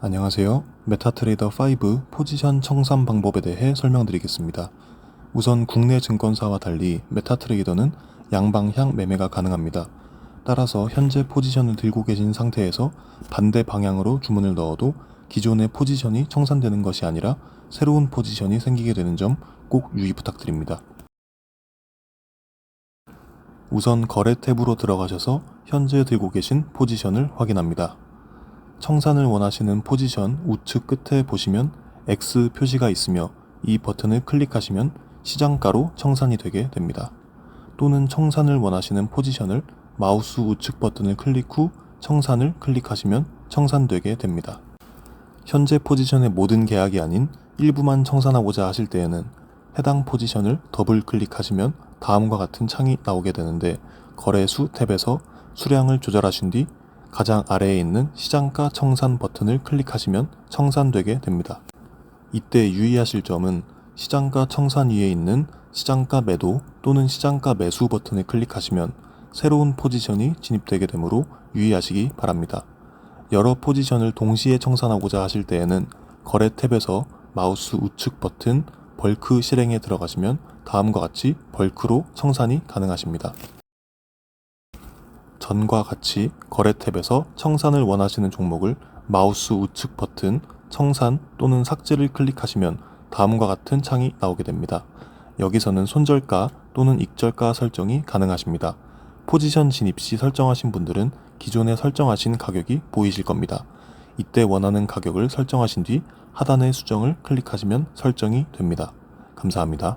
안녕하세요. 메타트레이더 5 포지션 청산 방법에 대해 설명드리겠습니다. 우선 국내 증권사와 달리 메타트레이더는 양방향 매매가 가능합니다. 따라서 현재 포지션을 들고 계신 상태에서 반대 방향으로 주문을 넣어도 기존의 포지션이 청산되는 것이 아니라 새로운 포지션이 생기게 되는 점 꼭 유의 부탁드립니다. 우선 거래 탭으로 들어가셔서 현재 들고 계신 포지션을 확인합니다. 청산을 원하시는 포지션 우측 끝에 보시면 X 표시가 있으며 이 버튼을 클릭하시면 시장가로 청산이 되게 됩니다. 또는 청산을 원하시는 포지션을 마우스 우측 버튼을 클릭 후 청산을 클릭하시면 청산되게 됩니다. 현재 포지션의 모든 계약이 아닌 일부만 청산하고자 하실 때에는 해당 포지션을 더블 클릭하시면 다음과 같은 창이 나오게 되는데 거래수 탭에서 수량을 조절하신 뒤 가장 아래에 있는 시장가 청산 버튼을 클릭하시면 청산되게 됩니다. 이때 유의하실 점은 시장가 청산 위에 있는 시장가 매도 또는 시장가 매수 버튼을 클릭하시면 새로운 포지션이 진입되게 되므로 유의하시기 바랍니다. 여러 포지션을 동시에 청산하고자 하실 때에는 거래 탭에서 마우스 우측 버튼 벌크 실행에 들어가시면 다음과 같이 벌크로 청산이 가능하십니다. 전과 같이 거래 탭에서 청산을 원하시는 종목을 마우스 우측 버튼 청산 또는 삭제를 클릭하시면 다음과 같은 창이 나오게 됩니다. 여기서는 손절가 또는 익절가 설정이 가능하십니다. 포지션 진입 시 설정하신 분들은 기존에 설정하신 가격이 보이실 겁니다. 이때 원하는 가격을 설정하신 뒤 하단의 수정을 클릭하시면 설정이 됩니다. 감사합니다.